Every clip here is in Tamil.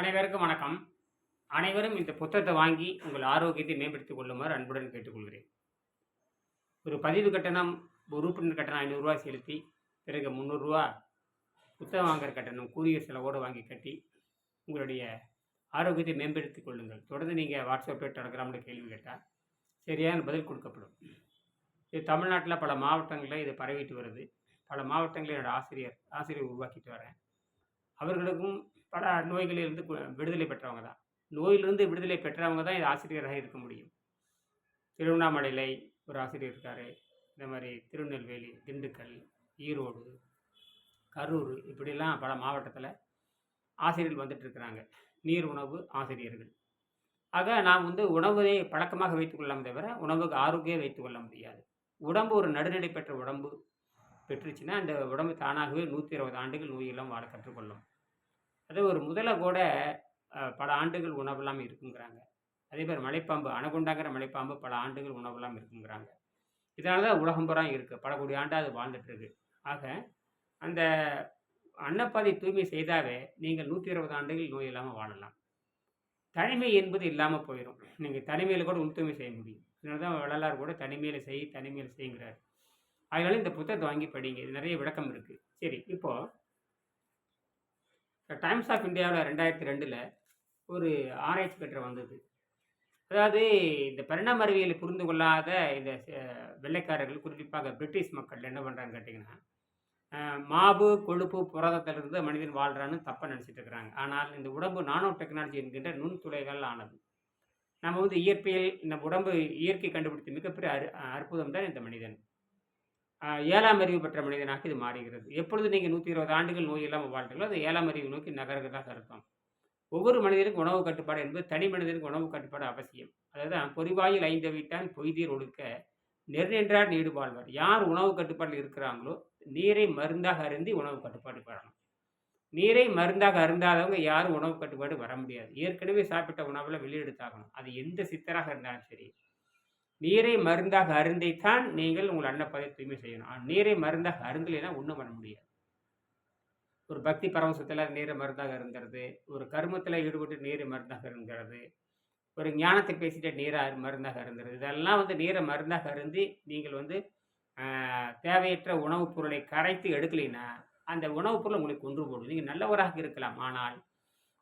அனைவருக்கும் வணக்கம். அனைவரும் இந்த புத்தகத்தை வாங்கி உங்கள் ஆரோக்கியத்தை மேம்படுத்திக் கொள்ளுமாறு அன்புடன் கேட்டுக்கொள்கிறேன். ஒரு பதிவு கட்டணம் ஒரு உறுப்பினர் கட்டணம் ஐநூறுரூவா செலுத்தி பிறகு முந்நூறுரூவா புத்தகம் வாங்குற கட்டணம் கூறிய செலவோடு வாங்கி கட்டி உங்களுடைய ஆரோக்கியத்தை மேம்படுத்திக் கொள்ளுங்கள். தொடர்ந்து நீங்கள் வாட்ஸ்அப்பில் டெலகிராமில் கேள்வி கேட்டால் சரியான பதில் கொடுக்கப்படும். இது தமிழ்நாட்டில் பல மாவட்டங்களில் இது பரவிட்டு வருது. பல மாவட்டங்களில் என்னோடய ஆசிரியர் ஆசிரியர் உருவாக்கிட்டு வரேன். அவர்களுக்கும் பல நோய்களிலிருந்து விடுதலை பெற்றவங்க தான். நோயிலிருந்து விடுதலை பெற்றவங்க தான் இது ஆசிரியராக இருக்க முடியும். திருவண்ணாமலையில் ஒரு ஆசிரியர் இருக்கார். இந்த மாதிரி திருநெல்வேலி திண்டுக்கல் ஈரோடு கரூர் இப்படிலாம் பல மாவட்டத்தில் ஆசிரியர்கள் வந்துட்டுருக்கிறாங்க நீர் உணவு ஆசிரியர்கள். ஆக நாம் வந்து உணவை பழக்கமாக வைத்துக்கொள்ளலாம் தவிர உணவுக்கு ஆரோக்கியம் வைத்துக்கொள்ள முடியாது. உடம்பு ஒரு நடுநிலை பெற்ற உடம்பு பெற்றுச்சுன்னா அந்த உடம்பு தானாகவே நூற்றி இருபது ஆண்டுகள் நோயெல்லாம் வாழ கற்றுக்கொள்ளும். அதே ஒரு முதலை கூட பல ஆண்டுகள் உணவெல்லாம் இருக்குங்கிறாங்க. அதே மாதிரி மலைப்பாம்பு அணகுண்டாங்கிற மலைப்பாம்பு பல ஆண்டுகள் உணவெல்லாம் இருக்குங்கிறாங்க. இதனால தான் உலகம் புறம் இருக்குது பல கோடி ஆண்டாக அது வாழ்ந்துட்டுருக்கு. ஆக அந்த அன்னப்பாதை தூய்மை செய்தாவே நீங்கள் நூற்றி இருபது ஆண்டுகள் நோய் இல்லாமல் வாழலாம். தனிமை என்பது இல்லாமல் போயிடும் நீங்கள் தனிமையில் கூட உள் தூய்மை செய்ய முடியும். அதனால தான் வள்ளலார் கூட தனிமையில் செய் தனிமையில் செய்கிறார் அதனால இந்த புத்தகத்தை வாங்கி படிங்க. இது நிறைய விளக்கம் இருக்குது சரி இப்போது டைம்ஸ் ஆஃப் இந்தியாவில் ரெண்டாயிரத்தி ரெண்டில் ஒரு ஆராய்ச்சி கட்டுரை வந்தது. அதாவது இந்த பரிணாம அறிவியலை புரிந்து கொள்ளாத இந்த வெள்ளைக்காரர்கள் குறிப்பாக பிரிட்டிஷ் மக்கள் என்ன பண்ணுறான்னு கேட்டிங்கன்னா மாவு கொழுப்பு புரதத்திலிருந்து மனிதன் வாழ்கிறான்னு தப்பாக நினச்சிட்டு இருக்கிறாங்க. ஆனால் இந்த உடம்பு நானோ டெக்னாலஜி என்கின்ற நுண்துளைகள் ஆனது. நம்ம வந்து இயற்பியல் இந்த உடம்பு இயற்கை கண்டுபிடித்த மிகப்பெரிய அரு அற்புதம் தான் இந்த மனிதன். ஏழாம் அறிவு பெற்ற மனிதனாக இது மாறுகிறது. எப்பொழுது நீங்கள் நூற்றி இருபது ஆண்டுகள் நோய் இல்லாமல் வாழ்றீங்களோ அது ஏழாம் அறிவு நோக்கி நகர்கிறதாக இருக்கும் ஒவ்வொரு மனிதனுக்கும் உணவு கட்டுப்பாடு என்பது தனி மனிதனுக்கு உணவு கட்டுப்பாடு அவசியம். அதாவது பொறிவாயில் ஐந்து வீட்டான் பொய்தீர் ஒடுக்க நெருநின்றார் நீடு வாழ்வார் யார் உணவு கட்டுப்பாட்டில் இருக்கிறாங்களோ நீரை மருந்தாக அருந்தி உணவு கட்டுப்பாடு பெறணும். நீரை மருந்தாக அருந்தாதவங்க யாரும் உணவு கட்டுப்பாடு வர முடியாது. ஏற்கனவே சாப்பிட்ட உணவில் வெளியெடுத்தாகணும். அது எந்த சித்தராக இருந்தாலும் சரி நீரை மருந்தாக அருந்தைத்தான் நீங்கள் உங்கள் அன்னப்பதை தூய்மை செய்யணும். நீரை மருந்தாக அருந்தலைன்னா ஒன்றும் பண்ண முடியாது. ஒரு பக்தி பரவசத்தில் நீரை மருந்தாக இருந்துறது ஒரு கருமத்தில் ஈடுபட்டு நீரை மருந்தாக இருந்துறது ஒரு ஞானத்தை பேசிட்டு நீரை மருந்தாக இருந்துறது இதெல்லாம் வந்து நீரை மருந்தாக அருந்தி நீங்கள் வந்து தேவையற்ற உணவுப் பொருளை கரைத்து எடுக்கலைன்னா அந்த உணவுப் பொருள் உங்களுக்கு கொன்று போடும். நீங்கள் நல்லவராக இருக்கலாம். ஆனால்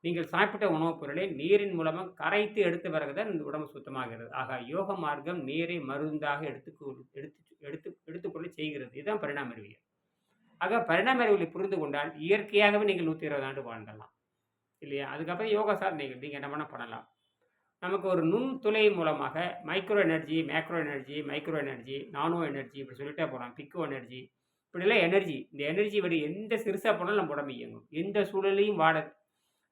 நீங்கள் சாப்பிட்ட உணவுப் பொருளை நீரின் மூலமாக கரைத்து எடுத்த பிறகுதான் இந்த உடம்பு சுத்தமாகிறது. ஆக யோக மார்க்கம் நீரை மருந்தாக எடுத்து எடுத்து எடுத்து எடுத்துக்கொள்ள செய்கிறது. இதுதான் பரிணாம அறிவியல். ஆக பரிணாம அறிவியலை புரிந்து கொண்டால் இயற்கையாகவே நீங்கள் நூற்றி இருபது ஆண்டு வாழ்ந்தலாம். இல்லையா? அதுக்கப்புறம் யோகா சார் நீங்கள் நீங்கள் என்ன வேணால் பண்ணலாம். நமக்கு ஒரு நுண்துளை மூலமாக micro energy macro energy micro energy nano energy இப்படி சொல்லிட்டே போகலாம். பிக்கோ எனர்ஜி இப்படிலாம் எனர்ஜி இந்த எனர்ஜி வழி எந்த சிறுசாக போனாலும் நம்ம உடம்பு இயங்கும். எந்த சூழலையும் வாட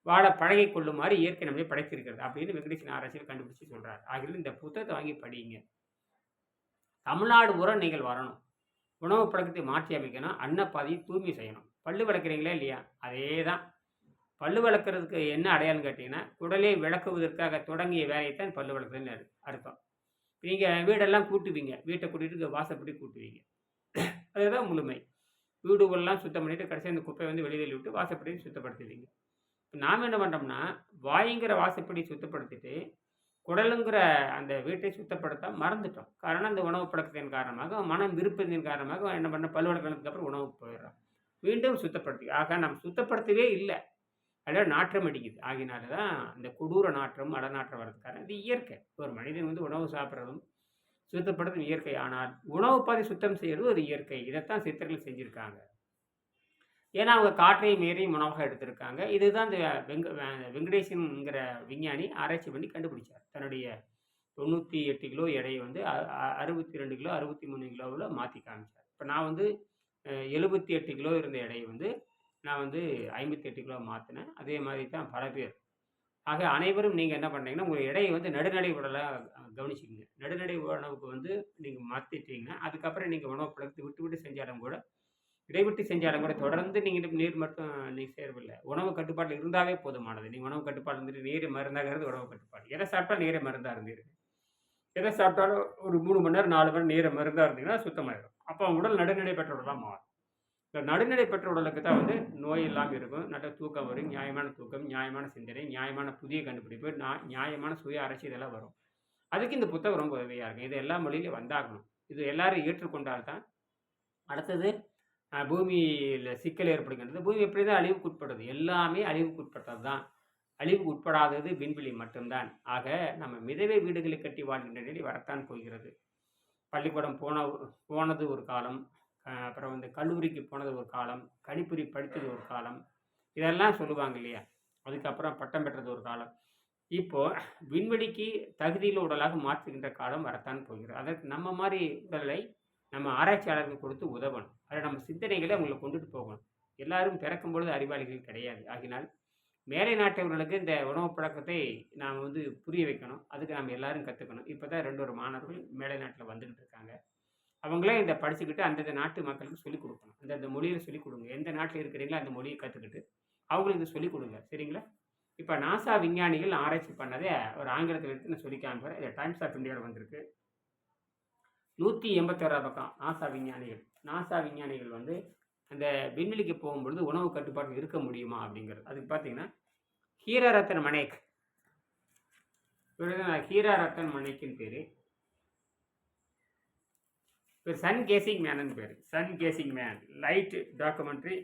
வாழ பழகி கொள்ளுமாறு இயற்கை நம்மளே படைத்திருக்கிறது அப்படின்னு வெங்கடேசன் ஆராய்ச்சியில் கண்டுபிடிச்சு சொல்கிறார் ஆகிய இந்த புத்தகத்தை வாங்கி படிங்க தமிழ்நாடு பூரா நீங்கள் வரணும். உணவு பழக்கத்தை மாற்றி அமைக்கணும் அன்னப்பாதையை தூய்மை செய்யணும். பல்லு விளக்குறீங்களா இல்லையா? அதே தான் பல்லு விளக்குறதுக்கு என்ன அடையாளம் கேட்டிங்கன்னா குடலை விளக்குவதற்காக தொடங்கிய வேலையைத்தான் பல்லு விளக்குறதுன்னு அர்த்தம். நீங்கள் வீடெல்லாம் கூட்டுவீங்க. வீட்டை கூட்டிட்டு வாசப்படி கூட்டுவீங்க. அதுதான் முழுமை. வீடுகள்லாம் சுத்தம் பண்ணிவிட்டு கடைசியாக அந்த குப்பையை வந்து வெளியில் விட்டு வாசப்படி சுத்தப்படுத்துவீங்க. நாம் என்ன பண்ணுறோம்னா வாயுங்கிற வாசப்படி சுத்தப்படுத்திட்டு குடலுங்கிற அந்த வீட்டை சுத்தப்படுத்த மறந்துட்டோம். காரணம் அந்த உணவு பழக்கத்தின் காரணமாக மனம் விருப்பத்தின் காரணமாக என்ன பண்ண பல்வழக்கத்துக்கு அப்புறம் உணவு போயிடுறோம். மீண்டும் சுத்தப்படுத்தி ஆக நம்ம சுத்தப்படுத்தவே இல்லை. அதில் நாற்றம் அடிக்குது. ஆகினால தான் இந்த கொடூர நாற்றம் அடநாற்றம் வர்றதுக்கான இது இயற்கை. ஒரு மனிதன் வந்து உணவு சாப்பிட்றதும் சுத்தப்படுத்தும் இயற்கை. ஆனால் உணவு பாதை சுத்தம் செய்கிறது ஒரு இயற்கை. இதைத்தான் சித்தர்கள் செஞ்சுருக்காங்க. ஏன்னா அவங்க காற்றையும் மீறி உணவாக எடுத்திருக்காங்க. இதுதான் இந்த வெங்க வெங்கடேசன்ங்கிற விஞ்ஞானி ஆராய்ச்சி பண்ணி கண்டுபிடிச்சார். தன்னுடைய தொண்ணூற்றி எட்டு கிலோ எடையை வந்து அ- அறுபத்தி ரெண்டு கிலோ அறுபத்தி மூணு கிலோவில் மாற்றி காமிச்சார். இப்போ நான் வந்து எழுபத்தி எட்டு கிலோ இருந்த எடையை வந்து நான் வந்து ஐம்பத்தி எட்டு கிலோ மாற்றினேன் அதே மாதிரி தான் பல பேர். ஆக அனைவரும் நீங்கள் என்ன பண்ணுறீங்கன்னா உங்கள் எடையை வந்து நடுநடை உடலாக கவனிச்சிக்கங்க. நடுநடை உணவுக்கு வந்து நீங்கள் மாற்றிட்டீங்கன்னா அதுக்கப்புறம் நீங்கள் உணவு பழக்கத்தை விட்டு விட்டு செஞ்சாலும் கூட இடைவிட்டு செஞ்சாலும் கூட தொடர்ந்து நீங்கள் நீர் மட்டும் நீ சேரவில்லை. உணவு கட்டுப்பாட்டில் இருந்தாவே போதுமானது. நீங்கள் உணவு கட்டுப்பாடு இருந்துட்டு நீர் மருந்தாகிறது உணவு கட்டுப்பாடு. எதை சாப்பிட்டா நீரை மருந்தாக இருந்தீர்கள். எதை சாப்பிட்டாலும் ஒரு மூணு மணி நேரம் நாலு மணி நேரம் நீரை மருந்தாக இருந்தீங்கன்னா சுத்தமாயிடும் அப்போ உடல் நடுநிலை பெற்ற உடலாக மாறும். இந்த நடுநிலை பெற்ற உடலுக்கு தான் வந்து நோய் இல்லாமல் இருக்கும். நல்ல தூக்கம் வரும் நியாயமான தூக்கம் நியாயமான சிந்தனை நியாயமான புதிய கண்டுபிடிப்பு நியாயமான சுய அரசு இதெல்லாம் வரும். அதுக்கு இந்த புத்தகம் ரொம்ப உதவியாக இருக்கும். இது எல்லா மொழியிலையும் வந்தாகணும். இது எல்லாரும் ஏற்றுக்கொண்டால்தான் அடுத்தது பூமியில் சிக்கல் ஏற்படுகின்றது. பூமி எப்படி தான் அழிவுக்கு உட்படுது எல்லாமே அழிவுக்கு உட்பட்டது தான் அழிவுக்கு உட்படாதது விண்வெளி மட்டும்தான். ஆக நம்ம மிதவை வீடுகளை கட்டி வாழ்கின்ற நிலை வரத்தான் போகிறது. பள்ளிக்கூடம் போன போனது ஒரு காலம். அப்புறம் வந்து கல்லூரிக்கு போனது ஒரு காலம். கணிப்புரி படித்தது ஒரு காலம். இதெல்லாம் சொல்லுவாங்க இல்லையா? அதுக்கப்புறம் பட்டம் பெற்றது ஒரு காலம். இப்போது விண்வெளிக்கு தகுதியில் உடலாக மாற்றுகின்ற காலம் வரத்தான் போகிறது. அதற்கு நம்ம மாதிரி உடலை நம்ம ஆராய்ச்சியாளர்கள் கொடுத்து உதவணும். அதை நம்ம சிந்தனைகளை அவங்களை கொண்டுட்டு போகணும். எல்லாரும் பிறக்கும் பொழுது அறிவாளிகள் கிடையாது. ஆகினால் மேலை நாட்டவர்களுக்கு இந்த உணவு பழக்கத்தை நாம் வந்து புரிய வைக்கணும். அதுக்கு நம்ம எல்லாரும் கற்றுக்கணும் இப்போ தான் ரெண்டு ஒரு மாணவர்கள் மேலை நாட்டில் வந்துக்கிட்டு இருக்காங்க. அவங்களே இதை படிச்சுக்கிட்டு அந்தந்த நாட்டு மக்களுக்கு சொல்லிக் கொடுக்கணும். அந்தந்த மொழியில் சொல்லிக் கொடுங்க. எந்த நாட்டில் இருக்கிறீங்களோ அந்த மொழியை கற்றுக்கிட்டு அவங்களுக்கு சொல்லிக் கொடுங்க. சரிங்களா? இப்போ நாசா விஞ்ஞானிகள் ஆராய்ச்சி பண்ணதை ஒரு ஆங்கிலத்தில் எடுத்து நான் சொல்லி காமிக்கிறேன். இது டைம்ஸ் ஆஃப் இந்தியாவில் வந்திருக்கு. நூற்றி எண்பத்தோரா பக்கம் நாசா விஞ்ஞானிகள். நாசா விஞ்ஞானிகள் வந்து அந்த விண்வெளிக்கு போகும்பொழுது உணவு கட்டுப்பாடு இருக்க முடியுமா அப்படிங்கிறது. அதுக்கு பார்த்தீங்கன்னா ஹீரா ரத்தன் மனேக். இவர் தான் ஹீரா ரத்தன் பேர். பேர் சன் கேசிங் மேனன் பேர். Sun gazing man. Light documentary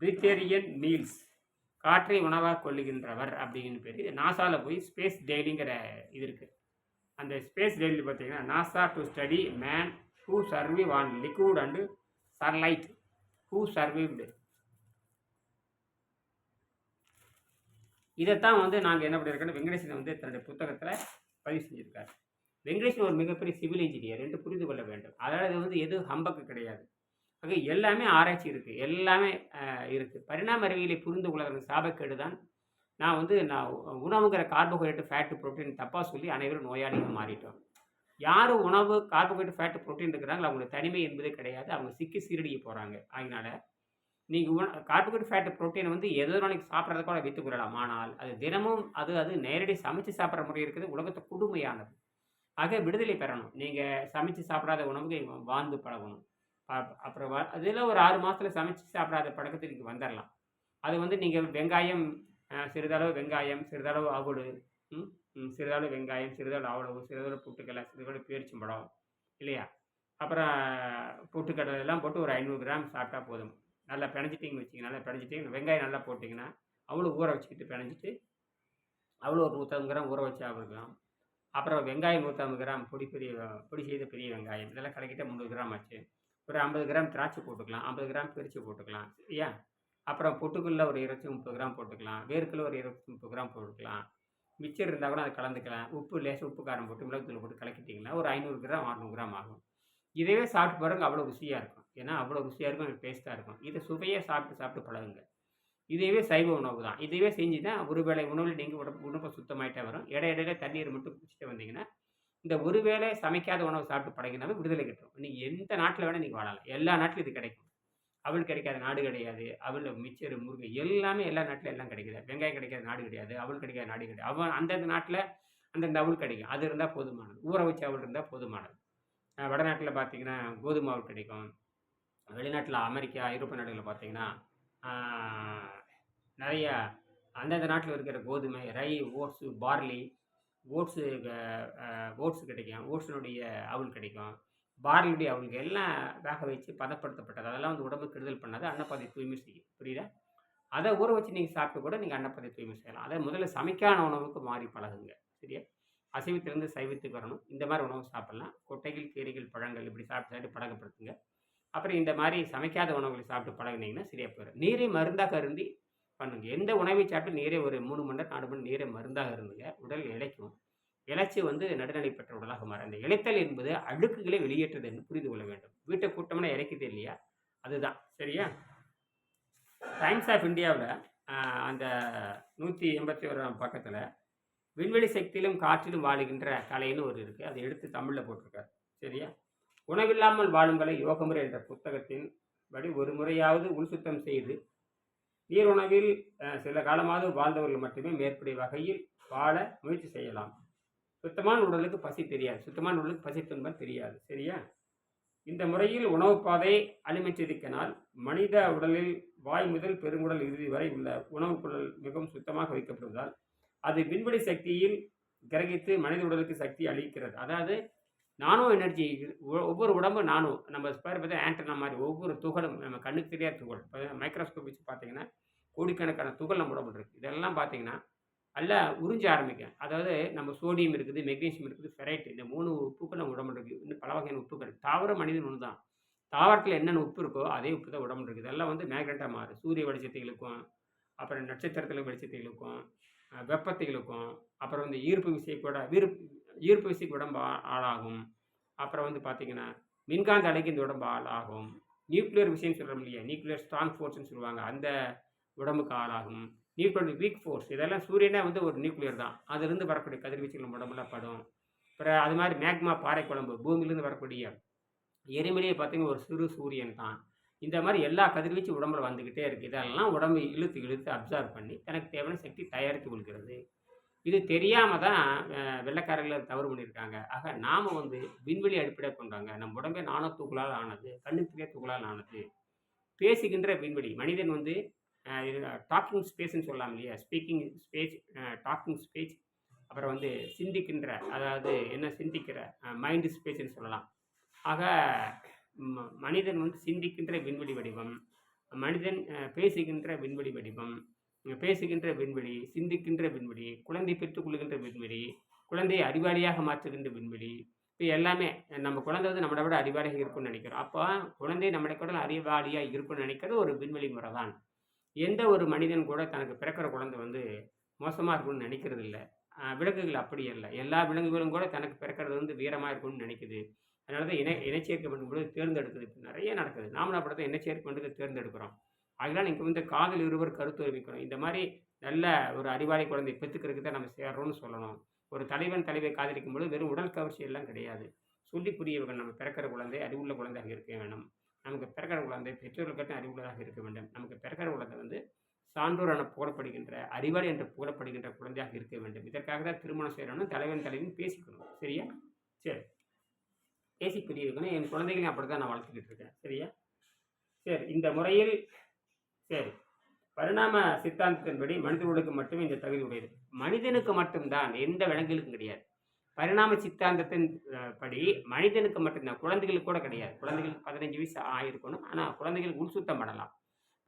breatharian meals காற்றை உணவாக கொள்ளுகின்றவர் அப்படின்னு பேர். நாசாவில் போய் ஸ்பேஸ் டெய்லிங்கிற இது இருக்குது அந்த ஸ்பேஸ் டெய்லி பார்த்தீங்கன்னா NASA to study man who survive on liquid and sunlight who survived இதைத்தான் வந்து நாங்கள் என்ன பண்ணியிருக்கோம் வெங்கடேசன் வந்து தன்னுடைய புத்தகத்தில் பதிவு செஞ்சுருக்கார். வெங்கடேசன் ஒரு மிகப்பெரிய சிவில் இன்ஜினியர் என்று புரிந்து கொள்ள வேண்டும். அதாவது இது வந்து எது ஹம்பக்கு கிடையாது. ஆக எல்லாமே ஆராய்ச்சி இருக்குது எல்லாமே இருக்குது பரிணாம அறிவியலை புரிந்து கொள்வதற்கு சாபக்கேடு தான். நான் வந்து நான் உணவுங்கிற கார்போஹைட்ரேட் ஃபேட்டு ப்ரோட்டீன் தப்பாக சொல்லி அனைவரும் நோயாளிகள் மாறிட்டோம். யார் உணவு கார்போஹைட்ரேட் ஃபேட்டு ப்ரோட்டீன் இருக்கிறாங்களோ? அவங்களுக்கு தனிமை என்பதே கிடையாது. அவங்க சிக்கி சீரடிக்க போகிறாங்க அதனால நீங்கள் உண கார்போஹைட்ரேட் ஃபேட்டு ப்ரோட்டீன் வந்து எதோ நாளைக்கு சாப்பிட்றத கூட வைத்துக் கொள்ளலாம். ஆனால் அது தினமும் அது அது நேரடி சமைச்சு சாப்பிட்ற முறை இருக்குது. உலகத்தை கொடுமையானது. ஆக விடுதலை பெறணும். நீங்கள் சமைச்சு சாப்பிடாத உணவுக்கு வாழ்ந்து பழகணும். அப்புறம் அதில் ஒரு ஆறு மாதத்தில் சமைச்சு சாப்பிடாத பழக்கத்துக்கு நீங்கள் வந்துடலாம் அது வந்து நீங்கள் வெங்காயம் சிறிதளவு வெங்காயம் சிறிதளவு அவுடு சிறிதளவு வெங்காயம் சிறிதளவு அவ்வளவு சிறிதளவு புட்டுக்கடலை சிறிதளவு பேரிச்சம்பழம் இல்லையா? அப்புறம் புட்டுக்கடலை எல்லாம் போட்டு ஒரு ஐநூறு கிராம் சாப்பிட்டா போதும். நல்லா பிணைஞ்சிட்டிங்கன்னு வச்சிங்க நல்லா பிணைஞ்சிட்டிங்க வெங்காயம் நல்லா போட்டிங்கன்னா அவ்வளோ ஊற வச்சுக்கிட்டு பிணைஞ்சிட்டு அவ்வளோ ஒரு நூற்றம்பது கிராம் ஊற வச்சு சாப்பிடலாம். அப்புறம் வெங்காயம் நூற்றம்பது கிராம் பொடி பெரிய பொடி செய்த பெரிய வெங்காயம் இதெல்லாம் கலக்கிட்ட முந்நூறு கிராம் ஆச்சு. ஒரு ஐம்பது கிராம் திராட்சை போட்டுக்கலாம் ஐம்பது கிராம் பிரித்து போட்டுக்கலாம் சரியா? அப்புறம் பொட்டுக்குள்ளே ஒரு இருபத்தி முப்பது கிராம் போட்டுக்கலாம் வேர்க்குள்ளே ஒரு இருபத்தி முப்பது கிராம் போட்டுக்கலாம். மிச்சர் இருந்தால் கூட அதை கலந்துக்கலாம். உப்பு லேசாக உப்பு காரம் போட்டு மிளகுத்தூள் போட்டு கலக்கிட்டிங்கன்னா ஒரு ஐநூறு கிராம் அறநூறு கிராம் ஆகும். இதுவே சாப்பிட்டு பாருங்க அவ்வளோ ருசியாக இருக்கும். ஏன்னா அவ்வளோ ருசியாக இருக்கும் டேஸ்ட்டாக இருக்கும். இதை சுவையாக சாப்பிட்டு சாப்பிட்டு பழகுங்க. இதுவே சைவ உணவு தான். இதுவே செஞ்சு தான் ஒருவேளை உணவில் நீங்கள் உடம்பு உடம்பு சுத்தமாயிட்டே வரும். இட இடையில தண்ணீர் மட்டும் குடிச்சிட்டு வந்தீங்கன்னா இந்த ஒருவேளை சமைக்காத உணவு சாப்பிட்டு பழகினாலும் விடுதலை கிட்டும். நீங்கள் எந்த நாட்டில் வேணால் நீங்கள் வாழலாம். எல்லா நாட்டிலும் இது கிடைக்கும். அவள் கிடைக்காத நாடு கிடையாது. அவள் மிச்சர் முருங்கை எல்லாமே எல்லா நாட்டில் எல்லாம் கிடைக்குது. வெங்காயம் கிடைக்காத நாடு கிடையாது. அவள் கிடைக்காத நாடு கிடையாது அவன் அந்தந்த நாட்டில் அந்தந்த அவள் கிடைக்கும். அது இருந்தால் போதுமானது. ஊற வச்ச அவள் இருந்தால் போதுமானது. வடநாட்டில் பார்த்தீங்கன்னா கோதுமை அவள் கிடைக்கும். வெளிநாட்டில் அமெரிக்கா ஐரோப்பிய நாடுகளில் பார்த்தீங்கன்னா நிறையா அந்தந்த நாட்டில் இருக்கிற கோதுமை ரை ஓட்ஸு பார்லி ஓட்ஸு ஓட்ஸு கிடைக்கும். ஓட்ஸினுடைய அவல் கிடைக்கும். பார்லியுடைய அவங்களுக்கு எல்லாம் வேக வச்சு பதப்படுத்தப்பட்டது. அதெல்லாம் வந்து உடம்பு கெடுதல் பண்ணாது. அன்னப்பாதை தூய்மை செய்யும். புரியுதா? அதை ஊற வச்சு நீங்கள் சாப்பிட்டு கூட நீங்கள் அன்னப்பதை தூய்மை செய்யலாம். அதை முதல்ல சமைக்கான உணவுக்கு மாறி பழகுங்க. சரியா? அசைவத்திலிருந்து சைவத்துக்கு வரணும். இந்த மாதிரி உணவு சாப்பிட்லாம். கொட்டைகள் கீரைகள் பழங்கள் இப்படி சாப்பிட்டு சாப்பிட்டு பழகப்படுத்துங்க. அப்புறம் இந்த மாதிரி சமைக்காத உணவுகளை சாப்பிட்டு பழகுனீங்கன்னா சரியாக போயிடும். நீரை மருந்தாக அருந்தி பண்ணுங்க. எந்த உணவை சாப்பிட்டு நீரே ஒரு மூணு மணி நேரம் நாலு மணி நேரம் மருந்தாக இருந்துங்க உடல் இழைக்கும் இளைச்சி வந்து நடுநிலை பெற்ற உடலாக மாறும் அந்த இளைத்தல் என்பது அழுக்குகளை வெளியேற்றுது என்று புரிந்து கொள்ள வேண்டும். வீட்டை கூட்டம்னா இறைக்குது இல்லையா? அதுதான். சரியா? டைம்ஸ் ஆஃப் இந்தியாவில் அந்த நூற்றி எண்பத்தி ஓராம் பக்கத்தில் விண்வெளி சக்தியிலும் காற்றிலும் வாழுகின்ற கலைன்னு ஒரு இருக்குது அதை எடுத்து தமிழில் போட்டிருக்காரு. சரியா? உணவில்லாமல் வாழும் கலை யோகமுறை என்ற புத்தகத்தின் படி ஒரு முறையாவது உள் சுத்தம் செய்து நீர் உணவில் சில காலமாவது வாழ்ந்தவர்கள் மட்டுமே மேற்படி வகையில் வாழ முயற்சி செய்யலாம். சுத்தமான உடலுக்கு பசி தெரியாது. சுத்தமான உடலுக்கு பசி துன்பம் தெரியாது. சரியா? இந்த முறையில் உணவு பாதை அனுமதித்திருக்கனால் மனித உடலில் வாய் முதல் பெருங்குடல் இறுதி வரை உள்ள உணவுக் குழல் மிகவும் சுத்தமாக வைக்கப்படுவதால் அது விண்வெளி சக்தியில் கிரகித்து மனித உடலுக்கு சக்தி அளிக்கிறது. அதாவது நானோ எனர்ஜி ஒவ்வொரு உடம்பு நானோ நம்ம பேர் பார்த்தா ஆண்டனா மாதிரி ஒவ்வொரு துகளும் நம்ம கண்ணுக்கு தெரியாத துகள். மைக்ரோஸ்கோப் வச்சு பார்த்தீங்கன்னா கோடிக்கணக்கான துகள் நம்ம உடம்பு இருக்குது இதெல்லாம் பார்த்தீங்கன்னா நல்லா உறிஞ்ச ஆரம்பிக்கும். அதாவது நம்ம சோடியம் இருக்குது மெக்னீசியம் இருக்குது ஃபெரைட் இந்த மூணு உப்புக்கள் நம்ம உடம்பு இருக்குது இன்னும் பல வகையான உப்புக்கள் தாவர மனிதன் ஒன்று தான். தாவரத்தில் என்னென்ன உப்பு இருக்கோ அதே உப்பு தான் உடம்பு இருக்குது இதெல்லாம் வந்து மேக்னட்டாக மாறும். சூரிய வெளிச்சத்துகளுக்கும் அப்புறம் நட்சத்திரத்தில் வெளிச்சத்துகளுக்கும் வெப்பத்துகளுக்கும் அப்புறம் வந்து ஈர்ப்பு விசை கூட வீர் ஈர்ப்பு விசைக்கு உடம்பு ஆளாகும். அப்புறம் வந்து பார்த்திங்கன்னா மின்காந்த அலைக்கு இந்த உடம்பு ஆளாகும். நியூக்ளியர் விஷயம் சொல்கிறோம் இல்லையா? நியூக்ளியர் ஸ்ட்ராங் ஃபோர்ஸ்னு சொல்லுவாங்க. அந்த உடம்புக்கு ஆளாகும். நியூக்ளியர் வீக் ஃபோர்ஸ் இதெல்லாம் சூரியனே வந்து ஒரு நியூக்ளியர் தான். அதுலேருந்து வரக்கூடிய கதிர்வீச்சுகள் உடம்புல படும். அப்புறம் அது மாதிரி மேக்மா பாறை குழம்பு பூமியிலேருந்து வரக்கூடிய எரிமலையை பார்த்தீங்கன்னா ஒரு சிறு சூரியன் தான். இந்த மாதிரி எல்லா கதிர்வீச்சு உடம்புல வந்துக்கிட்டே இருக்குது இதெல்லாம் உடம்பு இழுத்து இழுத்து அப்சர்வ் பண்ணி தனக்கு தேவையான சக்தி தயாரித்து கொள்கிறது. இது தெரியாமல் தான் வெள்ளக்காரர்கள் தவறு பண்ணியிருக்காங்க. ஆக நாம் வந்து விண்வெளி அடிப்படையாக கொண்டாங்க நம்ம உடம்பே நானோ தூக்களால் ஆனது கண்ணுக்குரிய தூக்களால் ஆனது. பேசுகின்ற விண்வெளி. மனிதன் வந்து டாக்கிங் ஸ்பேஸ்ன்னு சொல்லலாம் இல்லையா? ஸ்பீக்கிங் ஸ்பேஸ் டாக்கிங் ஸ்பேஸ் அப்புறம் வந்து சிந்திக்கின்ற அதாவது என்ன சிந்திக்கிற மைண்டு ஸ்பேஸ்ன்னு சொல்லலாம். ஆக ம- மனிதன் வந்து சிந்திக்கின்ற விண்வெளி வடிவம் மனிதன் பேசுகின்ற விண்வெளி வடிவம் பேசுகின்ற விண்வெளி சிந்திக்கின்ற விண்வெளி குழந்தை பெற்றுக்கொள்கின்ற விண்வெளி குழந்தையை அறிவாளியாக மாற்றுகின்ற விண்வெளி இப்போ எல்லாமே நம்ம குழந்தை வந்து நம்மளை விட அறிவாளியாக இருக்கும்னு நினைக்கிறோம். அப்போ குழந்தை நம்மளை கூட அறிவாளியாக இருக்கும்னு நினைக்கிறது ஒரு விண்வெளி முறை தான் எந்த ஒரு மனிதன் கூட தனக்கு பிறக்கிற குழந்தை வந்து மோசமாக இருக்கும்னு நினைக்கிறது இல்லை விலங்குகள் அப்படி இல்லை எல்லா விலங்குகளும் கூட தனக்கு பிறக்கிறது வந்து வீரமாக இருக்கும்னு நினைக்குது. அதனால தான் இணை இனச்சேர்க்கை பண்ணும்போது தேர்ந்தெடுக்குது இப்போ நிறைய நடக்குது. நாமளும் அப்படி தான் இனச்சேர்க்கை பண்ணுறது தேர்ந்தெடுக்கிறோம். அதெல்லாம் நீங்கள் வந்து காதல் இருவர் கருத்து அறிவிக்கணும் இந்த மாதிரி நல்ல ஒரு அறிவாளி குழந்தை பெற்றுக்கிறதுக்கு தான் நம்ம சேர்றோம்னு சொல்லணும். ஒரு தலைவன் தலைவை காதலிக்கும் பொழுது வெறும் உடல் கவர்ச்சி எல்லாம் கிடையாது. சொல்லி புரிய நம்ம பிறக்கிற குழந்தை அறிவுள்ள குழந்தையாக இருக்க வேணும் நமக்கு பிறக்கிற குழந்தை பெற்றோர்களுக்கு அறிவுள்ளதாக இருக்க வேண்டும். நமக்கு பிறக்கிற குழந்தை வந்து சான்றோர் என புகழப்படுகின்ற அறிவாளி என்று புகழப்படுகின்ற குழந்தையாக இருக்க வேண்டும். இதற்காக தான் திருமணம் செய்யணும்னு தலைவன் தலைவன் பேசிக்கணும். சரியா? சரி. பேசி புரிய இருக்கணும் என் குழந்தைகளையும் அப்படி தான் நான் வளர்த்துக்கிட்டு இருக்கேன். சரியா? சரி. இந்த முறையில் சரி. பரிணாம சித்தாந்தத்தின்படி மனிதர்களுக்கு மட்டுமே இந்த தகுதி உடையது. மனிதனுக்கு மட்டும்தான் எந்த விலங்குகளுக்கும் கிடையாது. பரிணாம சித்தாந்தத்தின் படி மனிதனுக்கு மட்டும்தான் குழந்தைகளுக்கு கூட கிடையாது. குழந்தைகளுக்கு பதினஞ்சு வயசு ஆயிருக்கணும். ஆனால் குழந்தைகளுக்கு உள் சுத்தம் பண்ணலாம்.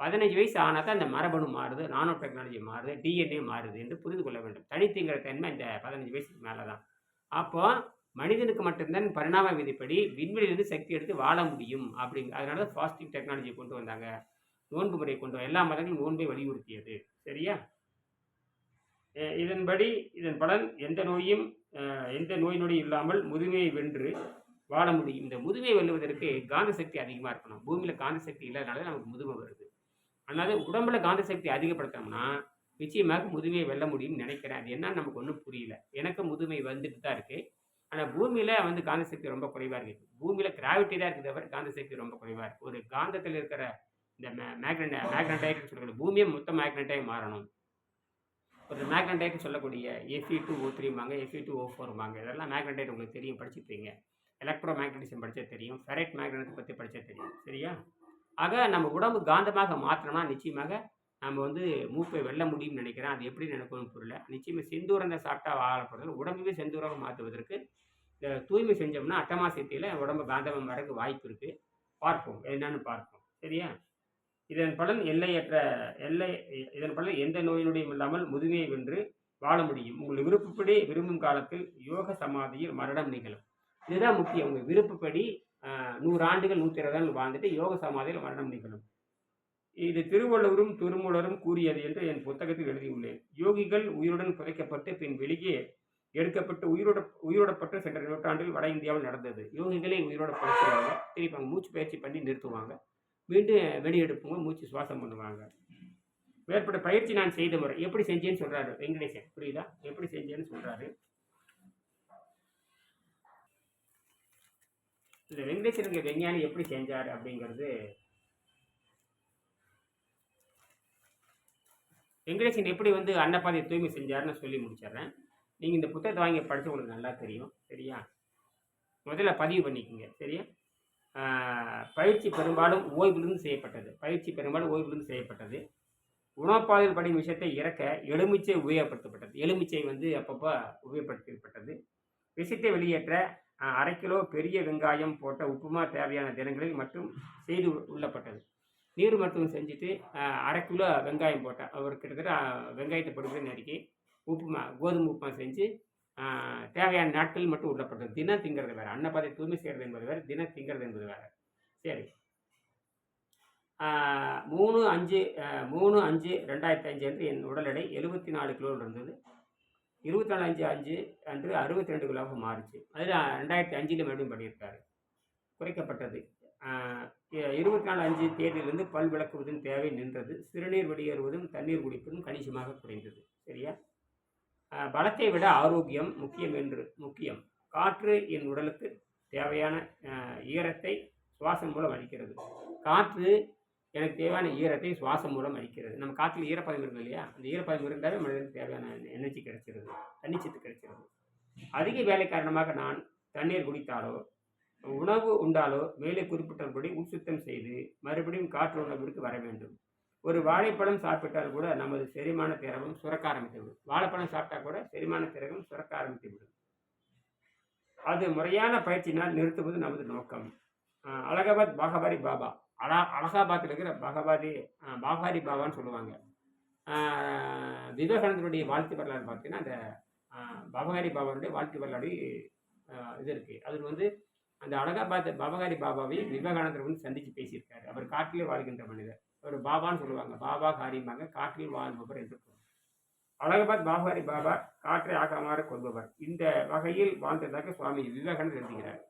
பதினஞ்சு வயசு ஆனால் தான் இந்த மரபணு மாறுது நானோ டெக்னாலஜி மாறுது டிஎன்ஏ மாறுது என்று புரிந்து கொள்ள வேண்டும். தனித்துங்கிற தன்மை இந்த பதினஞ்சு வயசுக்கு மேலே தான் அப்போ மனிதனுக்கு மட்டும்தான் பரிணாம விதிப்படி விண்வெளியிலிருந்து சக்தி எடுத்து வாழ முடியும் அப்படிங்க அதனால தான் ஃபாஸ்டிங் டெக்னாலஜியை கொண்டு வந்தாங்க. நோன்பு முறையை கொண்டு எல்லா மதங்களும் நோன்பை வலியுறுத்தியது. சரியா? இதன்படி இதன் பலன் எந்த நோயும் எந்த நோய் நொடி இல்லாமல் முதுமையை வென்று வாழ முடியும். இந்த முதுமையை வெல்லுவதற்கு காந்த சக்தி அதிகமாக இருக்கணும். பூமியில் காந்த சக்தி இல்லாதனால நமக்கு முதுமை வருது. அதனால உடம்புல காந்த சக்தி அதிகப்படுத்தோம்னா நிச்சயமாக முதுமையை வெல்ல முடியும்னு நினைக்கிறேன். அது என்னன்னு நமக்கு ஒன்றும் புரியல. எனக்கு முதுமை வந்துட்டு தான் இருக்கு. ஆனால் பூமியில் வந்து காந்த சக்தி ரொம்ப குறைவாக இருக்குது பூமியில் கிராவிட்டி தான் இருக்குது தவிர காந்த சக்தி ரொம்ப குறைவாக இருக்குது ஒரு காந்தத்தில் இருக்கிற இந்த மே மேக்னட் மேக்னடைட்னு சொல்லக்கூடிய பூமியை மொத்த மேக்னட்டாக மாறணும். ஒரு மேக்னடைட்னு சொல்லக்கூடிய எஃப்இ டூ ஓ த்ரீம்பாங்க எஃப்இ டூ ஓ ஃபோர்பாங்க இதெல்லாம் மேக்னடைட் உங்களுக்கு தெரியும் படிச்சுருப்பீங்க எலக்ட்ரோ மேக்னட்டிசம் படித்தா தெரியும் ஃபெரைட் மேக்னட்டை பற்றி படித்தா தெரியும். சரியா? ஆக நம்ம உடம்பு காந்தமாக மாற்றினோம்னா நிச்சயமாக நம்ம வந்து மூப்பை வெல்ல முடியும்னு நினைக்கிறேன். அது எப்படி நடக்கும்னு புரியல. நிச்சயமாக செந்தூரந்த சாப்பிட்டா வாழப்படுறது உடம்புவே செந்தூராக மாற்றுவதற்கு இந்த தூய்மை செஞ்சோம்னா அட்டமாசக்தியில் உடம்பு காந்தமாக வரக்கு வாய்ப்பு இருக்குது பார்ப்போம். என்னன்னு பார்ப்போம். சரியா? இதன் பலன் எல்லையற்ற எல்லை இதன் பலன் எந்த நோயினுடையும் இல்லாமல் முதுமையை வென்று வாழ முடியும். உங்கள் விருப்பப்படி விரும்பும் காலத்தில் யோக சமாதியில் மரணம் நிகழும். இதுதான் முக்கியம். உங்கள் விருப்பப்படி நூறு ஆண்டுகள் நூற்றி இருபது ஆண்டுகள் வாழ்ந்துட்டு யோக சமாதியில் மரணம் நிகழும். இது திருவள்ளுவரும் திருமூலரும் கூறியது என்று என் புத்தகத்தில் எழுதியுள்ளேன். யோகிகள் உயிருடன் புதைக்கப்பட்டு பின் வெளியே எடுக்கப்பட்டு உயிரோட உயிரோடப்பட்டு சென்ற நூற்றாண்டில் வட இந்தியாவில் நடந்தது. யோகிகளே உயிரோட படைச்சிருவாங்க திருப்பி அவங்க மூச்சு பயிற்சி பண்ணி நிறுத்துவாங்க. மீண்டும் வெளியெடுப்புங்க மூச்சு சுவாசம் பண்ணுவாங்க. மேற்பட்ட பயிற்சி நான் செய்த முறை எப்படி செஞ்சேன்னு சொல்கிறாரு வெங்கடேசன் புரியுதா? எப்படி செஞ்சேன்னு சொல்கிறாரு இந்த வெங்கடேசனுக்கு விஞ்ஞானி எப்படி செஞ்சார் அப்படிங்கிறது வெங்கடேசன் எப்படி வந்து அன்னப்பாதை தூய்மை செஞ்சாருன்னு சொல்லி முடிச்சிடுறேன். நீங்கள் இந்த புத்தகத்தை வாங்கி படித்து உங்களுக்கு நல்லா தெரியும். சரியா? முதல்ல பதிவு பண்ணிக்கோங்க. சரியா? பயிற்சி பெரும்பாலும் ஓய்விலிருந்து செய்யப்பட்டது. பயிற்சி பெரும்பாலும் ஓய்விலிருந்து செய்யப்பட்டது. உணவுப்பாதையில் படிக்கும் விஷயத்தை இறக்க எலுமிச்சை உபயோகப்படுத்தப்பட்டது. எலுமிச்சை வந்து அப்பப்போ உபயோகப்படுத்தப்பட்டது. விஷத்தை வெளியேற்ற அரை கிலோ பெரிய வெங்காயம் போட்ட உப்புமா தேவையான தினங்களில் மட்டும் செய்து உள்ளப்பட்டது. நீர் மருத்துவம் செஞ்சுட்டு அரை கிலோ வெங்காயம் போட்டேன். அவர் கிட்டத்தட்ட வெங்காயத்தை பொடுப்பு நறுக்கி உப்புமா கோதுமை உப்புமா செஞ்சு தேவையான நாட்கள் மட்டும் உள்ளப்பட்டது தினம் திங்கிறது வேறு. அன்னப்பதை தூய்மை செய்கிறது என்பது வேறு. தினம் திங்கிறது என்பது வேறு. சரி. மூணு அஞ்சு மூணு அஞ்சு ரெண்டாயிரத்தி அஞ்சு அன்று என் உடல் எடை எழுபத்தி நாலு கிலோ இருந்தது. இருபத்தி நாலு அஞ்சு அஞ்சு அன்று அறுபத்தி ரெண்டு கிலோவாக மாறுச்சு. அதில் ரெண்டாயிரத்தி அஞ்சில் மறுபடியும் பண்ணியிருக்காரு. குறைக்கப்பட்டது. இருபத்தி நாலு அஞ்சு தேதியிலிருந்து பல் விளக்குவதன் தேவை நின்றது. சிறுநீர் வெளியேறுவதும் தண்ணீர் குடிப்பதும் கணிசமாக குறைந்தது. சரியா? பலத்தை விட ஆரோக்கியம் முக்கியம் என்று முக்கியம். காற்று என் உடலுக்கு தேவையான ஈரத்தை சுவாசம் மூலம் அளிக்கிறது. காற்று எனக்கு தேவையான ஈரத்தை சுவாசம் மூலம் அளிக்கிறது. நம்ம காற்றில் ஈரப்பதம் இருக்கும் இல்லையா? அந்த ஈரப்பதம் இருந்தாலே மனிதனுக்கு தேவையான எனர்ஜி கிடைச்சிருது தண்ணிச்சத்து கிடைச்சிருது. அதிக வேலை காரணமாக நான் தண்ணீர் குடித்தாலோ உணவு உண்டாலோ மேலே குறிப்பிட்டபடி உட்சுத்தம் செய்து மறுபடியும் காற்று உணவிற்கு வர வேண்டும். ஒரு வாழைப்பழம் சாப்பிட்டால் கூட நமது செரிமான திரவம் சுரக்க ஆரம்பித்துவிடும் வாழைப்பழம் சாப்பிட்டா கூட செரிமான திரவம் சுரக்க ஆரம்பித்துவிடும் அது முறையான பயிற்சியினால் நிறுத்துவது நமது நோக்கம். அலகாபாத் பாகபாரி பாபா. அலா அலகாபாத்தில் இருக்கிற பாகபாதி அஹ் பாகாரி பாபான்னு சொல்லுவாங்க. விவேகானந்தருடைய வாழ்த்து வரலாறு பார்த்தீங்கன்னா அந்த பாபகாரி பாபாவுடைய வாழ்த்து வரலாறு இது இருக்குது அதில் வந்து அந்த அலகாபாத் பாபகாரி பாபாவை விவேகானந்தர் வந்து சந்தித்து பேசியிருக்காரு. அவர் காட்டிலே வாழ்கின்ற மனிதர். ஒரு பாபான்னு சொல்லுவாங்க. பாபா காரிம்பாங்க. காற்றில் வாழ்பவர் என்று அலகாபாத் பாபாரி பாபா காற்றை ஆகாமாறு கொள்பவர். இந்த வகையில் வாழ்ந்ததாக சுவாமி விவேகானந்தர் எழுதுகிறார்.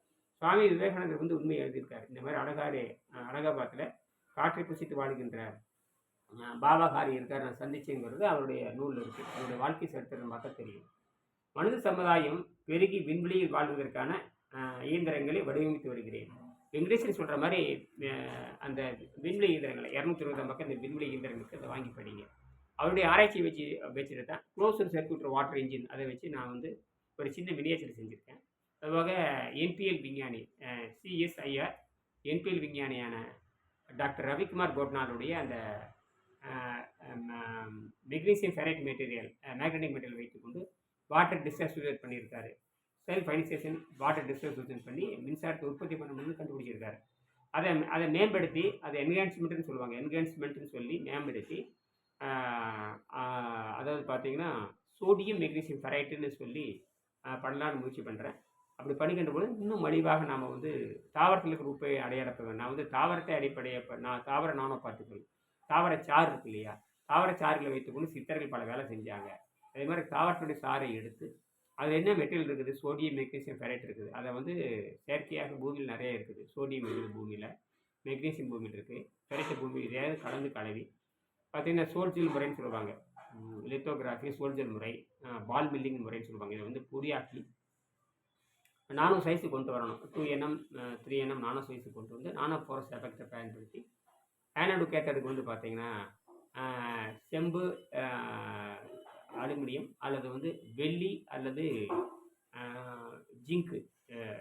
சுவாமி விவேகானந்தர் வந்து உண்மை எழுதியிருக்கார். இந்த மாதிரி அழகாரே அஹ், அலகாபாத்தில் காற்றை புசித்து வாழ்கின்ற அஹ், பாபா இருக்கார். நான் சந்திச்சேங்கிறது அவருடைய நூலில் இருக்குது அவருடைய வாழ்க்கை சரித்திரம் பார்த்தா தெரியும். மனித சமுதாயம் பெருகி விண்வெளியில் வாழ்வதற்கான இயந்திரங்களை வடிவமைத்து வருகிறேன். வெங்கடேசன் சொல்கிற மாதிரி அந்த விண்வெளி இயந்திரங்களை இரநூத்தி இருபதாம் பக்கம் இந்த விண்வெளி இயந்திரங்களுக்கு அதை வாங்கி படிங்க. அவருடைய ஆராய்ச்சி வச்சு வச்சுட்டு தான் க்ளோசர் சர்க்யூட் வாட்டர் இன்ஜின் அதை வச்சு நான் வந்து ஒரு சின்ன மினியேச்சர் செஞ்சுருக்கேன். அதுபோக என்பிஎல் விஞ்ஞானி சிஎஸ்ஐஆர் என்பிஎல் விஞ்ஞானியான டாக்டர் ரவிக்குமார் கோட்னாலுடைய அந்த magnesium ferrite material magnetic material வைத்துக்கொண்டு வாட்டர் டிஸ்ட்ரிபியூட் பண்ணியிருக்காரு. செல்ஃப் ஃபைனிசேஷன் வாட்டர் டிஸ்டர்பன்ஸ் பண்ணி மின்சாரத்தை உற்பத்தி பண்ண முடியும்னு கண்டுபிடிச்சிருக்காரு. அதை அதை மேம்படுத்தி அதை என்ஹான்ஸ்மெண்ட்னு சொல்லுவாங்க. என்ஹான்ஸ்மெண்ட்னு சொல்லி மேம்படுத்தி அதாவது பார்த்தீங்கன்னா சோடியம் மெக்னீசியம் ஃபெரைட்டுன்னு சொல்லி பண்ணலான்னு முயற்சி பண்ணுறேன் அப்படி பண்ணிக்கின்ற போது இன்னும் மலிவாக நாம் வந்து தாவரத்தில் இருக்கிற உப்பை அடையாளப்ப நான் வந்து தாவரத்தை அடிப்படையாக நான் தாவர நானோ பார்த்துக்கள் தாவர சாறு இருக்கு இல்லையா? தாவர சாறுகளை வைத்துக்கொண்டு சித்தர்கள் பல வேலை செஞ்சாங்க. அதே மாதிரி தாவரத்துடைய சாறை எடுத்து அதில் என்ன மெட்டீரியல் இருக்குது? சோடியம் மெக்னீசியம் ஃபெரைட் இருக்குது. அதை வந்து செயற்கையாக பூமியில் நிறைய இருக்குது. சோடியம் இருக்குது பூமியில். மெக்னீசியம் பூமியில் இருக்குது ஃபெரைட்டு பூமி இதையாவது கலந்து கலவி. பார்த்தீங்கன்னா சோல்ஜில் முறைன்னு சொல்லுவாங்க. லித்தோகிராஃபி சோல்ஜல் முறை பால் மில்லிங் முறைன்னு சொல்லுவாங்க. இதை வந்து பொடியாக்கி நானோ சைஸு கொண்டு வரணும். Two NM three NM nano size கொண்டு வந்து நானோ போரஸ் எஃபெக்டை பயன்படுத்தி ஆனோடு கேத்தடுக்கு வந்து பார்த்திங்கன்னா செம்பு அலுமினியம் அல்லது வந்து வெள்ளி அல்லது ஜிங்க்கு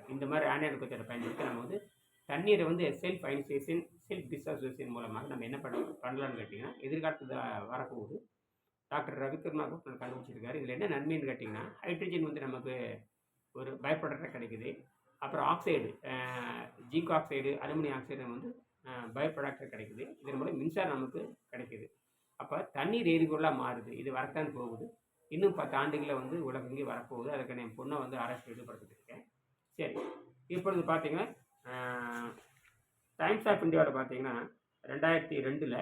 இந்த மாதிரி ஆனோடு கேத்தடை பயன்படுத்தி நம்ம வந்து தண்ணீரை வந்து செல்ஃப் அயனைசேஷன் செல்ஃப் டிஸ்அசோசியேஷன் மூலமாக நம்ம என்ன பண்ண பண்ணலாம்னு கேட்டிங்கன்னா எதிர்காலத்தில் வரப்போகுது. டாக்டர் ரவிக்குமார் கூட கண்டுபிடிச்சிருக்காரு. இதில் என்ன நன்மைன்னு கேட்டிங்கன்னா ஹைட்ரஜன் வந்து நமக்கு ஒரு பை கிடைக்குது. அப்புறம் oxide zinc oxide aluminium oxide வந்து பயோ ப்ராடக்டாக கிடைக்குது. இதன் மூலம் மின்சாரம் நமக்கு கிடைக்குது. அப்போ தண்ணீர் எரிபொருளாக மாறுது. இது வரத்தான் போகுது. இன்னும் பத்து ஆண்டுகளில் வந்து உலகங்கே வரப்போகுது. அதுக்கு என் பொண்ணை வந்து அரசு ஈடுபடுத்திட்டு சரி. இப்பொழுது பார்த்தீங்கன்னா டைம்ஸ் ஆஃப் இந்தியாவில் பார்த்தீங்கன்னா ரெண்டாயிரத்தி ரெண்டில்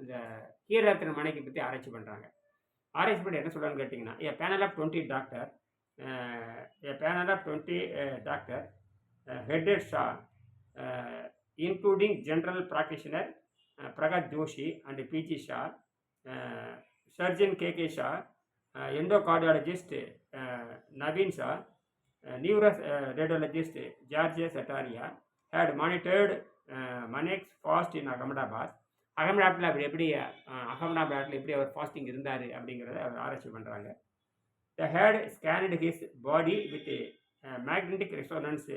இந்த ஹீரரத்ன மனைக்கு பற்றி ஆராய்ச்சி பண்ணுறாங்க ஆராய்ச்சி பண்ணி என்ன சொல்கிறான்னு கேட்டிங்கன்னா a panel of twenty doctor a panel of 20 uh, doctor Shah including general practitioner Prakash Joshi and PG Shah surgeon K K Shah endo cardiologist Naveen Shah neuro radiologist Georgia சட்டாரியா had monitored மனேக்ஸ் fast in Ahmedabad அகமதாபாத்தில் அவர் எப்படி அகமதாபாத்தில் எப்படி அவர் ஃபாஸ்டிங் இருந்தார் அப்படிங்கிறத அவர் ஆராய்ச்சி பண்ணுறாங்க the head scanned his body with magnetic resonance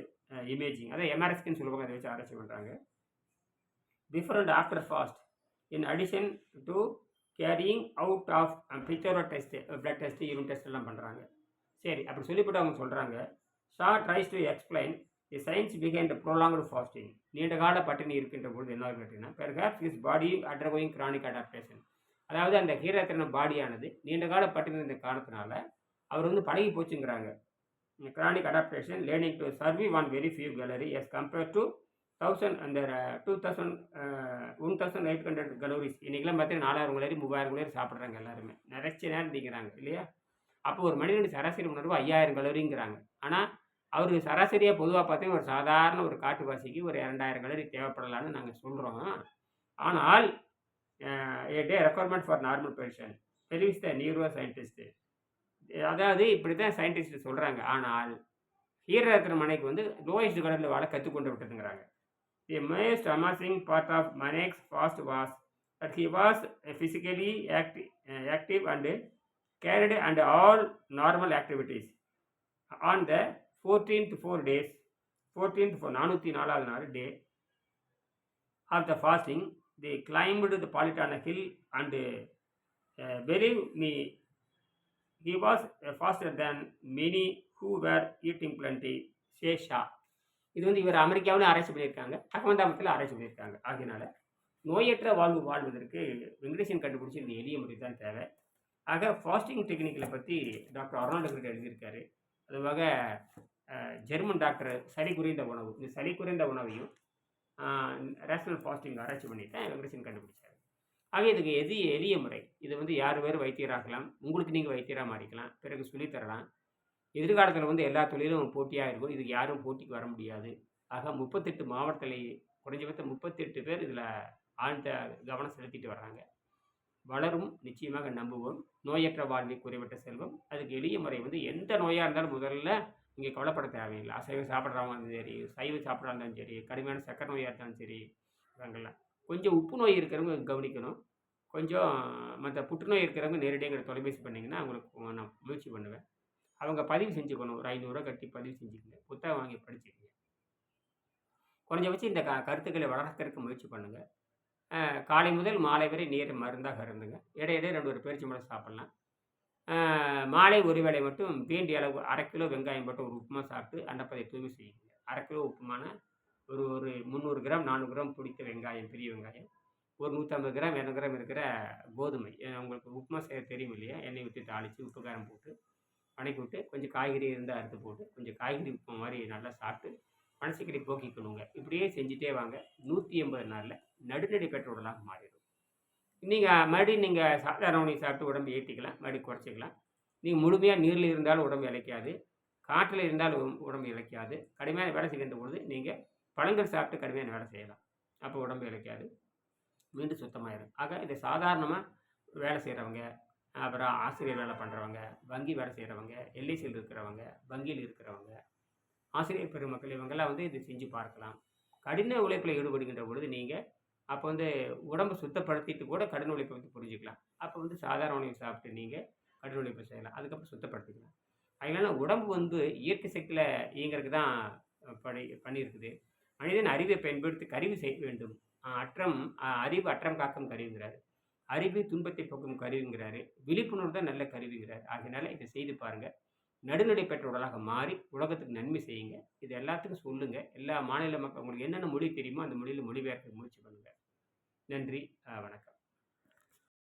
imaging அதை எம்ஆர்எஸ்கின்னு சொல்லுவாங்க அதை வச்சு ஆராய்ச்சி பண்ணுறாங்க different after fast in addition to carrying out of பிக்சரோ test blood test urine test எல்லாம் பண்ணுறாங்க சரி அப்படி சொல்லிவிட்டு அவங்க சொல்கிறாங்க Shah tries to explain the science behind prolonged fasting நீண்ட கால பட்டினி இருக்கின்ற பொழுது என்ன கேட்டிங்கன்னா perhaps is body undergoing chronic adaptation அதாவது அந்த ஹீரத்தின பாடியானது நீண்ட கால பட்டினி இருந்த காரணத்தினால அவர் வந்து பழகி போச்சுங்கிறாங்க. Chronic adaptation learning to survive on very few calories compared to thousand அந்த two thousand one thousand eight hundred calories இன்றைக்கெல்லாம் பார்த்தீங்கன்னா நாலாயிரம் கலரி மூவாயிரம் கலரி சாப்பிட்றாங்க எல்லாருமே. நிறைச்ச நேரம் திங்கிறாங்க இல்லையா? அப்போ ஒரு மனிதனுக்கு சராசரி உணர்வு ஐயாயிரம் கலோரிங்கிறாங்க ஆனால் அவருக்கு சராசரியாக பொதுவாக பார்த்தீங்கன்னா ஒரு சாதாரண ஒரு காட்டுவாசிக்கு ஒரு இரண்டாயிரம் கலோரி தேவைப்படலான்னு நாங்கள் சொல்கிறோம் ஆனால் a day requirement for normal person தெரிவிஸ் the neuro scientist அதாவது இப்படி தான் சயின்டிஸ்ட் சொல்கிறாங்க ஆனால் ஹீரரத்ன மனைக்கு வந்து லோயஸ்ட் கடலில் வாழ கற்றுக்கொண்டு விட்டதுங்கிறாங்க. The most amazing part of மனேக்ஸ் fast was that he was physically active active and carried and all normal activities. On the 14th four days, 14th for நானூற்றி நாலாவது நாள் day of the fasting the climbed the Palitana hill and believe me he was faster than many who were eating plenty ஷேஷா இது வந்து இவர் அமெரிக்காவிலும் ஆராய்ச்சி பண்ணியிருக்காங்க. அகமதாபத்தில் ஆராய்ச்சி பண்ணியிருக்காங்க. ஆகையினால நோயற்ற வாழ்வு வாழ்வதற்கு வெங்கடேசன் கண்டுபிடிச்சி இந்த எளிய முறை தான் தேவை. ஆக ஃபாஸ்டிங் டெக்னிக்கில் பற்றி டாக்டர் அருணாண்டு கிட்ட எழுதியிருக்காரு. அதுவாக ஜெர்மன் டாக்டர் சளி குறைந்த உணவு. இந்த சளி குறைந்த உணவையும் ரேஷனல் ஃபாஸ்டிங் ஆராய்ச்சி பண்ணி வெங்கடேசன் கண்டுபிடிச்சார். ஆக இதுக்கு எது எளிய முறை? இது வந்து யார் வேறு வைத்தியராகலாம்? உங்களுக்கு நீங்கள் வைத்தியராக மாறிக்கலாம். பிறகு சொல்லித்தரலாம் எதிர்காலத்தில் வந்து எல்லா தொழிலும் போட்டியாக இருக்கும். இதுக்கு யாரும் போட்டிக்கு வர முடியாது. ஆக முப்பத்தெட்டு மாவட்டத்தில் குறைஞ்சபட்சம் முப்பத்தெட்டு பேர் இதில் ஆழ்ந்த கவனம் செலுத்திட்டு வர்றாங்க. வளரும் நிச்சயமாக நம்புவோம். நோயற்ற வாழ்வை குறைவற்ற செல்வம். அதுக்கு எளிய முறை வந்து எந்த நோயாக இருந்தாலும் முதல்ல இங்கே கவலைப்பட தேவையில்லை. அசைவம் சாப்பிட்றவங்க இருந்தாலும் சரி சைவம் சாப்பிட்றா இருந்தாலும் சரி கடுமையான சக்கரை நோயாக இருந்தாலும் சரி இவங்கெல்லாம். கொஞ்சம் உப்பு நோய் இருக்கிறவங்க கவனிக்கணும். கொஞ்சம் மற்ற புற்றுநோய் இருக்கிறவங்க நேரடியாக எங்களை தொலைபேசி பண்ணிங்கன்னா அவங்களுக்கு நான் முயற்சி பண்ணுவேன். அவங்க பதிவு செஞ்சுக்கணும். ஒரு ஐநூறுரூவா கட்டி பதிவு செஞ்சுக்கங்க. புத்தகம் வாங்கி படிச்சுக்கங்க. குறைஞ்சபட்சம் இந்த க கருத்துக்களை வளர்க்கறதுக்கு முயற்சி பண்ணுங்கள் காலை முதல் மாலை வரை நீர் மருந்தாக இருந்துங்க. இடையிடையே ரெண்டு ஒரு பேரிச்சி மரம் சாப்பிட்லாம். மாலை ஒரு வேளை மட்டும் வேண்டிய அளவு அரை கிலோ வெங்காயம் மட்டும் ஒரு உப்புமா சாப்பிட்டு அன்னப்பதை தூய்மை செய்யுங்க. அரை கிலோ உப்புமான ஒரு ஒரு முந்நூறு கிராம் நானூறு கிராம் பிடித்த வெங்காயம் பெரிய வெங்காயம். ஒரு நூற்றம்பது கிராம் இரநூறு கிராம் இருக்கிற கோதுமை. உங்களுக்கு உப்புமா செய்ய தெரியும் இல்லையா? எண்ணெய் ஊற்றி தாளித்து உப்பு காரம் போட்டு வணக்கி விட்டு கொஞ்சம் காய்கறி இருந்தால் அறுத்து போட்டு கொஞ்சம் காய்கறி உப்பு மாதிரி நல்லா சாப்பிட்டு மனசுக்கடி போக்கிக்கணுங்க. இப்படியே செஞ்சுட்டே வாங்க. நூற்றி எண்பது நாளில் நடுநடை பெற்ற உடலாக மாறிடும். நீங்கள் மறுபடியும் நீங்கள் சாதாரண உணவு சாப்பிட்டு உடம்பு ஏற்றிக்கலாம் மறுபடியும் குறைச்சிக்கலாம். நீங்கள் முழுமையாக நீரில் இருந்தாலும் உடம்பு இழைக்காது காற்றில் இருந்தாலும் உடம்பு இழைக்காது கடுமையான வேலை செய்கின்ற பொழுது நீங்கள் பழங்கள் சாப்பிட்டு கடுமையான வேலை செய்யலாம். அப்போ உடம்பு இழைக்காது மீண்டும் சுத்தமாயிடும் ஆக இதை சாதாரணமாக வேலை செய்கிறவங்க அப்புறம் ஆசிரியர் வேலை பண்ணுறவங்க வங்கி வேலை செய்கிறவங்க எல்ஐசியில் இருக்கிறவங்க வங்கியில் இருக்கிறவங்க ஆசிரியர் பெருமக்கள் இவங்கெல்லாம் வந்து இதை செஞ்சு பார்க்கலாம். கடின உழைப்பில் ஈடுபடுகின்ற பொழுது நீங்கள் அப்போ வந்து உடம்பு சுத்தப்படுத்திட்டு கூட கடின உழைப்பை வந்து புரிஞ்சுக்கலாம். அப்போ வந்து சாதாரண உணவு சாப்பிட்டு நீங்கள் கடின உழைப்பை செய்யலாம். அதுக்கப்புறம் சுத்தப்படுத்திக்கலாம். அதனால உடம்பு வந்து இயற்கை சக்தியில் இயங்கிறதுக்கு தான் படி பண்ணியிருக்குது. மனிதன் அறிவை பயன்படுத்தி கருவி செய்ய வேண்டும். அற்றம் அறிவு அற்றம் காக்கும் கருவிங்கிறார். அறிவு துன்பத்தை போக்கும் கருவிங்கிறாரு. விழிப்புணர்வு தான் நல்ல கருவிங்கிறார். ஆகையினால இதை செய்து பாருங்கள் நடுநிலை பெற்ற உடலாக மாறி உலகத்துக்கு நன்மை செய்யுங்க. இது எல்லாத்துக்கும் சொல்லுங்கள் எல்லா மாநில மக்கள் உங்களுக்கு என்னென்ன மொழி தெரியுமோ அந்த மொழியில் மொழிபெயர்க்க முயற்சி பண்ணுங்கள் நன்றி வணக்கம்.